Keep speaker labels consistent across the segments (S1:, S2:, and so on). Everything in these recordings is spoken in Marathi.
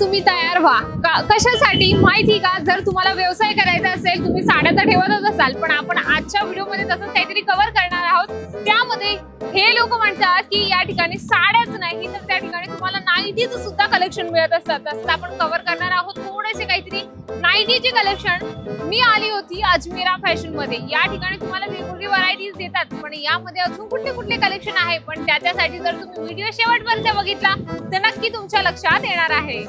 S1: तुम्ही तयार व्हा. कशासाठी? माहिती का? जर तुम्हाला व्यवसाय करायचा असेल तुम्ही साड्या तर ठेवतच असाल पण आपण आजच्या व्हिडिओमध्ये तसंच काहीतरी कव्हर करणार आहोत. त्यामध्ये हे लोक म्हणतात की या ठिकाणी साड्याच नाही तर त्या ठिकाणी तुम्हाला नाईटीच सुद्धा कलेक्शन मिळत असतात. तसं आपण कव्हर करणार आहोत. थोडेसे काहीतरी नाईटीचे कलेक्शन मी आली होती अजमेरा फॅशनमध्ये या ठिकाणी तुम्हाला वेगवेगळी व्हरायटीज देतात पण यामध्ये अजून कुठले कुठले कलेक्शन आहे? पण त्याच्यासाठी जर तुम्ही व्हिडिओ शेवटपर्यंत बघितला तर नक्की तुमच्या लक्षात येणार आहे.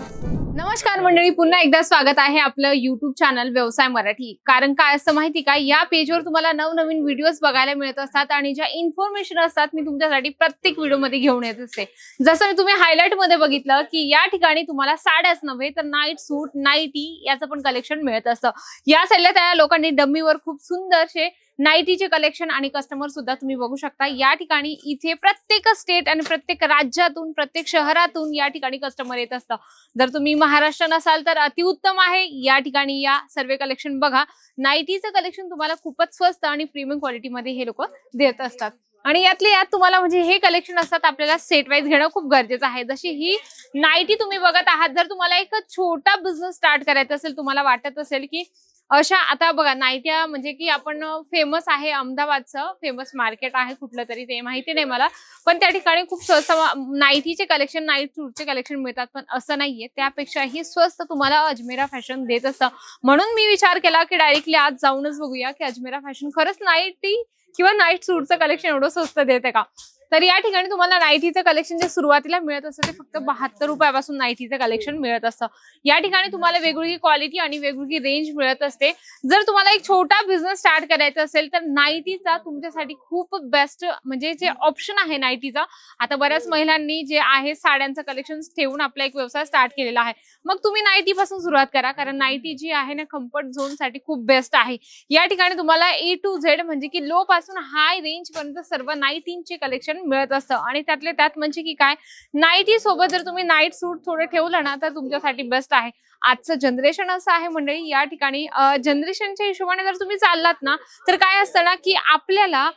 S1: नमस्कार मंडळी पुन्हा एकदा स्वागत आहे आपलं युट्यूब चॅनल व्यवसाय मराठी. कारण काय असतं माहिती का? या पेजवर तुम्हाला नवनवीन व्हिडिओज बघायला मिळत असतात आणि ज्या इन्फॉर्मेशन असतात मी तुमच्यासाठी प्रत्येक व्हिडिओमध्ये घेऊन येत असते. जसं मी तुम्ही हायलाइटमध्ये बघितलं की या ठिकाणी तुम्हाला साड्याच नव्हे तर नाईट सूट नाईटी याचं पण कलेक्शन मिळत असतं. या सल्ल्या त्या लोकांनी डम्मीवर खूप सुंदरशे नाईटीचे कलेक्शन आणि कस्टमर सुद्धा तुम्ही बघू शकता. या ठिकाणी इथे प्रत्येक स्टेट आणि प्रत्येक राज्यातून प्रत्येक शहरातून या ठिकाणी कस्टमर येत असतं. जर तुम्ही महाराष्ट्र नसाल तर अतिउत्तम आहे. या ठिकाणी या सर्वे कलेक्शन बघा. नाईटीचं कलेक्शन तुम्हाला खूपच स्वस्त आणि प्रीमियम क्वालिटीमध्ये हे लोक देत असतात. आणि यातले यात तुम्हाला म्हणजे हे कलेक्शन असतात आपल्याला सेट वाईज घेणं खूप गरजेचं आहे. जशी ही नाईटी तुम्ही बघत आहात जर तुम्हाला एक छोटा बिझनेस स्टार्ट करायचा असेल तुम्हाला वाटत असेल की अशा आता बघा नाईट्या म्हणजे की आपण फेमस आहे अहमदाबादचं फेमस मार्केट आहे कुठलं तरी ते माहिती नाही मला. पण त्या ठिकाणी खूप स्वस्त नाईटीचे कलेक्शन नाईट सूटचे कलेक्शन मिळतात पण असं नाहीये. त्यापेक्षाही स्वस्त तुम्हाला अजमेरा फॅशन देत असतं. म्हणून मी विचार केला की डायरेक्टली आज जाऊनच बघूया की अजमेरा फॅशन खरंच नाईटी किंवा नाईट सूटचं कलेक्शन एवढं स्वस्त देते का? तर या ठिकाणी तुम्हाला नाईटीचं कलेक्शन जे सुरुवातीला मिळत असतं ते फक्त बहात्तर रुपयापासून नाईटीचं कलेक्शन मिळत असतं. या ठिकाणी तुम्हाला वेगवेगळी क्वालिटी आणि वेगवेगळी रेंज मिळत असते. जर तुम्हाला एक छोटा बिझनेस स्टार्ट करायचा असेल तर नाईटीचा तुमच्यासाठी खूप बेस्ट म्हणजे जे ऑप्शन आहे नाईटीचा आता बऱ्याच महिलांनी जे आहे साड्यांचं कलेक्शन ठेवून आपला एक व्यवसाय स्टार्ट केलेला आहे. मग तुम्ही नाईटी पासून सुरुवात करा कारण नाईटी जी आहे ना कम्फर्ट झोनसाठी खूप बेस्ट आहे. या ठिकाणी तुम्हाला ए टू झेड म्हणजे की लो पासून हाय रेंज पर्यंत सर्व नाईटींचे कलेक्शन मिळत असतं. आणि त्यातले त्यात म्हणजे की काय? नाईटी सोबत जर तुम्ही नाईट सूट थोडं ठेवलं ना तर तुमच्यासाठी बेस्ट आहे. आजचं जनरेशन असं आहे मंडळी या ठिकाणी जनरेशनच्या हिशोबाने जर तुम्ही चाललात ना तर काय असतं ना की आपल्याला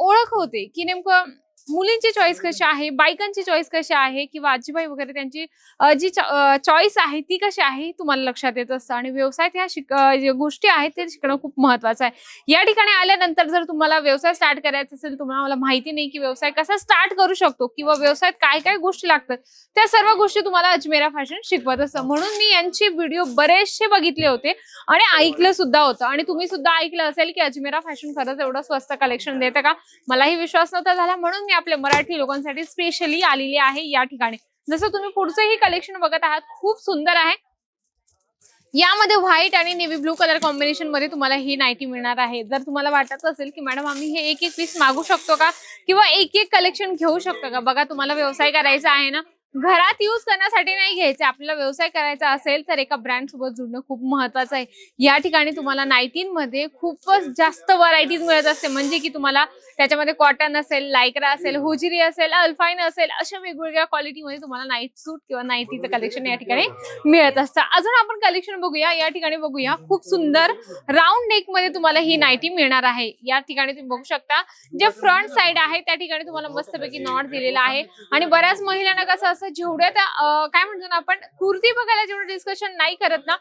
S1: ओळख होते. की नेमकं मुलींची चॉईस कशी आहे? बायकांची चॉईस कशी आहे? किंवा आजीबाई वगैरे त्यांची जी चॉईस आहे ती कशी आहे? तुम्हाला लक्षात येत असतं. आणि व्यवसायात ह्या शिक गोष्टी आहेत ते शिकणं खूप महत्वाचं आहे. या ठिकाणी आल्यानंतर जर तुम्हाला व्यवसाय स्टार्ट करायचा असेल तुम्हाला माहिती नाही की व्यवसाय कसा स्टार्ट करू शकतो किंवा व्यवसायात काय काय गोष्टी लागतात त्या सर्व गोष्टी तुम्हाला अजमेरा फॅशन शिकवत असतं. म्हणून मी यांचे व्हिडिओ बरेचसे बघितले होते आणि ऐकलं सुद्धा होतं. आणि तुम्ही सुद्धा ऐकलं असेल की अजमेरा फॅशन खरंच एवढं स्वस्त कलेक्शन देतं का? मलाही विश्वास नव्हता झाला. म्हणून मी आपल्या मराठी लोकांसाठी स्पेशली आलेली आहे या ठिकाणी. जसं तुम्ही पुढचंही कलेक्शन बघत आहात खूप सुंदर आहे. यामध्ये व्हाईट आणि नेव्ही ब्लू कलर कॉम्बिनेशनमध्ये तुम्हाला ही नाईटी मिळणार आहे. जर तुम्हाला वाटत असेल की मॅडम आम्ही हे एक एक पीस मागू शकतो का? किंवा एक एक कलेक्शन घेऊ शकतो का? बघा तुम्हाला व्यवसाय करायचा आहे ना घरात यूज करण्यासाठी नाही घ्यायचे. आपल्याला व्यवसाय करायचा असेल तर एका ब्रँड सोबत जुडणं खूप महत्वाचं आहे. या ठिकाणी तुम्हाला नाईटीमध्ये खूपच जास्त व्हरायटीज मिळत असते. म्हणजे की तुम्हाला त्याच्यामध्ये कॉटन असेल लायक्रा असेल हुजिरी असेल अल्फाईन असेल अशा वेगवेगळ्या क्वालिटीमध्ये तुम्हाला नाईट सूट किंवा नाईटीचं कलेक्शन या ठिकाणी मिळत असतं. अजून आपण कलेक्शन बघूया. या ठिकाणी बघूया. खूप सुंदर राऊंड नेकमध्ये तुम्हाला ही नाईटी मिळणार आहे. या ठिकाणी तुम्ही बघू शकता. जे फ्रंट साइड आहे त्या ठिकाणी तुम्हाला मस्तपैकी नॉट दिलेला आहे. आणि बऱ्याच महिलांना कसं असं जेवढ्या त्या काय म्हणतो ना आपण कुर्ती बघायला जेवढं डिस्कशन नाही करत ना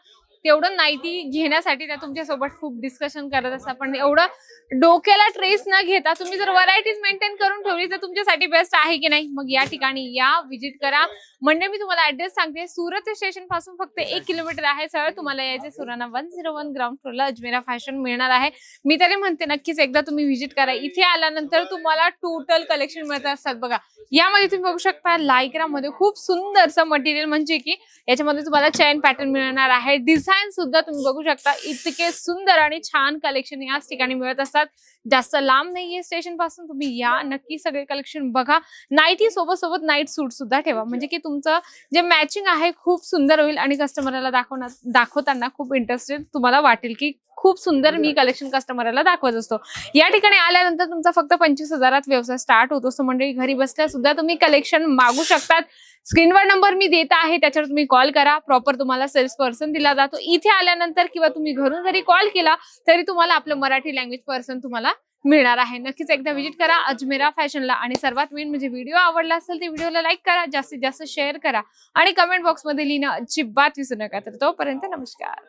S1: तेवढं नाईटी घेण्यासाठी त्या तुमच्यासोबत खूप डिस्कशन करत असतात. पण एवढं डोक्याला ट्रेस न घेता तुम्ही जर व्हरायटीज मेंटेन करून ठेवली तर तुमच्यासाठी बेस्ट आहे की नाही? मग या ठिकाणी या विजिट करा. म्हणजे मी तुम्हाला ऍड्रेस सांगते. सुरत स्टेशनपासून फक्त एक किलोमीटर आहे सरळ तुम्हाला यायचे Surana one zero one ground फ्लोरला Ajmera fashion मिळणार आहे. मी तरी म्हणते नक्कीच एकदा तुम्ही व्हिजिट करा. इथे आल्यानंतर तुम्हाला टोटल कलेक्शन मिळत असतात बघा. यामध्ये तुम्ही बघू शकता लायक्रा मध्ये खूप सुंदरचं मटेरियल म्हणजे की याच्यामध्ये तुम्हाला चैन पॅटर्न मिळणार आहे. डिझाईन सुद्धा तुम्ही बघू शकता. इतके सुंदर आणि छान कलेक्शन याच ठिकाणी मिळत असतात. जास्त लांब नाहीये स्टेशनपासून. तुम्ही या नक्की सगळे कलेक्शन बघा. नाईटी सोबत सोबत नाईट सूट सुद्धा ठेवा. म्हणजे की तुमचं जे मॅचिंग आहे खूप सुंदर होईल आणि कस्टमरला दाखवणार दाखवताना खूप इंटरेस्टेड तुम्हाला वाटेल की खूप सुंदर मी कलेक्शन कस्टमरला दाखवत असतो. या ठिकाणी आल्यानंतर तुमचा फक्त पंचवीस हजारात व्यवसाय स्टार्ट होत असतो. म्हणजे घरी बसल्या सुद्धा तुम्ही कलेक्शन मागू शकतात. स्क्रीनवर नंबर मी देत आहे त्याच्यावर तुम्ही कॉल करा. प्रॉपर तुम्हाला सेल्स पर्सन दिला जातो. इथे आल्यानंतर किंवा तुम्ही घरून जरी कॉल केला तरी तुम्हाला आपलं मराठी लँग्वेज पर्सन तुम्हाला मिळणार आहे. नक्कीच एकदा व्हिजिट करा अजमेरा फॅशनला. आणि सर्वात मेन म्हणजे व्हिडिओ आवडला असेल तर व्हिडिओला लाईक करा. जास्तीत जास्त शेअर करा. आणि कमेंट बॉक्समध्ये लिहिणं अजिबात विसरू नका. तर तोपर्यंत नमस्कार.